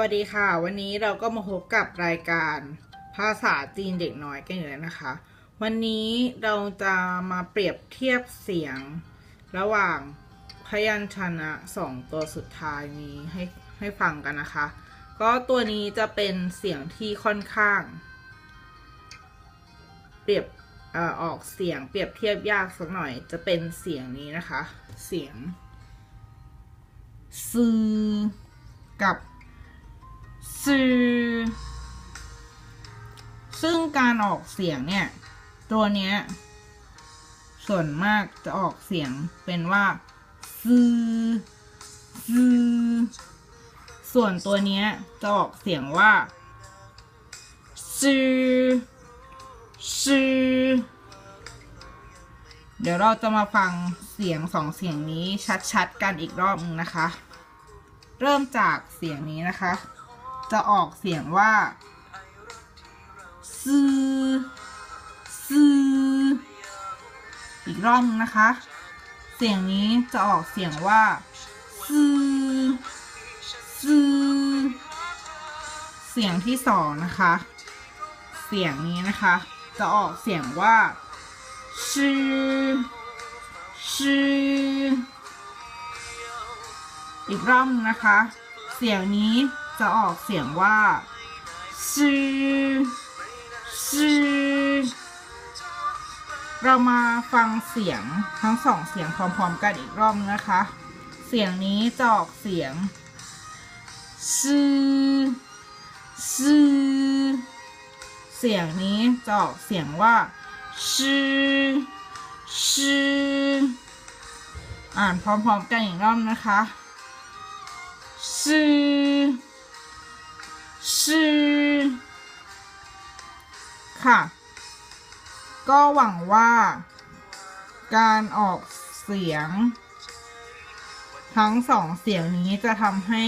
วัสดีค่ะ วันนี้เราก็มาพบกับรายการภาษาจีนเด็กน้อยกันอยู่แล้วนะคะ วันนี้เราจะมาเปรียบเทียบเสียง ระหว่างพยัญชนะสองตัวสุดท้ายนี้ให้ให้ฟังกันนะคะ ก็ตัวนี้จะเป็นเสียงที่ค่อนข้าง เปรียบเออออกเสียงเปรียบเทียบยากสักหน่อย จะเป็นเสียงนี้นะคะ เสียงซือกับ ซือซึ่งการออกเสียงเนี่ย ตัวเนี้ย ส่วนมากจะออกเสียงเป็นว่าซื้อซื้อส่วนตัวเนี้ย จะออกเสียงว่าซื้อซื้อเดี๋ยวเราจะมาฟังเสียงสองเสียงนี้ชัดๆ กันอีกรอบนึงนะคะ เริ่มจากเสียงนี้นะคะ จะออกเสียงว่าซือซืออีกรอบนึงนะคะ เสียงนี้จะออกเสียงว่าซือซือเสียงที่สองนะคะ เสียงนี้นะคะ จะออกเสียงว่าชื่อชื่ออีกรอบนึงนะคะ เสียงนี้ จะออกเสียงว่าชื่อชื่อเรามาฟังเสียงทั้งสองเสียงพร้อมๆกันอีกรอบนึงนะคะ เสียงนี้จะออกเสียงชื่อชื่อเสียงนี้จะออกเสียงว่าชื่อชื่ออ่านพร้อมๆกันอีกรอบนะคะชื่อ ค่ะ ก็หวังว่า การออกเสียง ทั้งสองเสียงนี้จะทำให้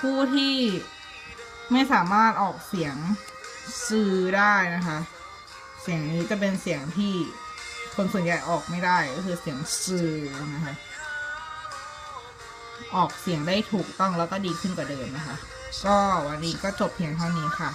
ผู้ที่ไม่สามารถออกเสียงซื้อได้นะคะ เสียงนี้จะเป็นเสียงที่คนส่วนใหญ่ออกไม่ได้ก็คือเสียงซื้อนะคะ ออกเสียงได้ถูกต้องแล้วก็ดีขึ้นกว่าเดิมนะคะ ก็วันนี้ก็จบเพียงเท่านี้ค่ะ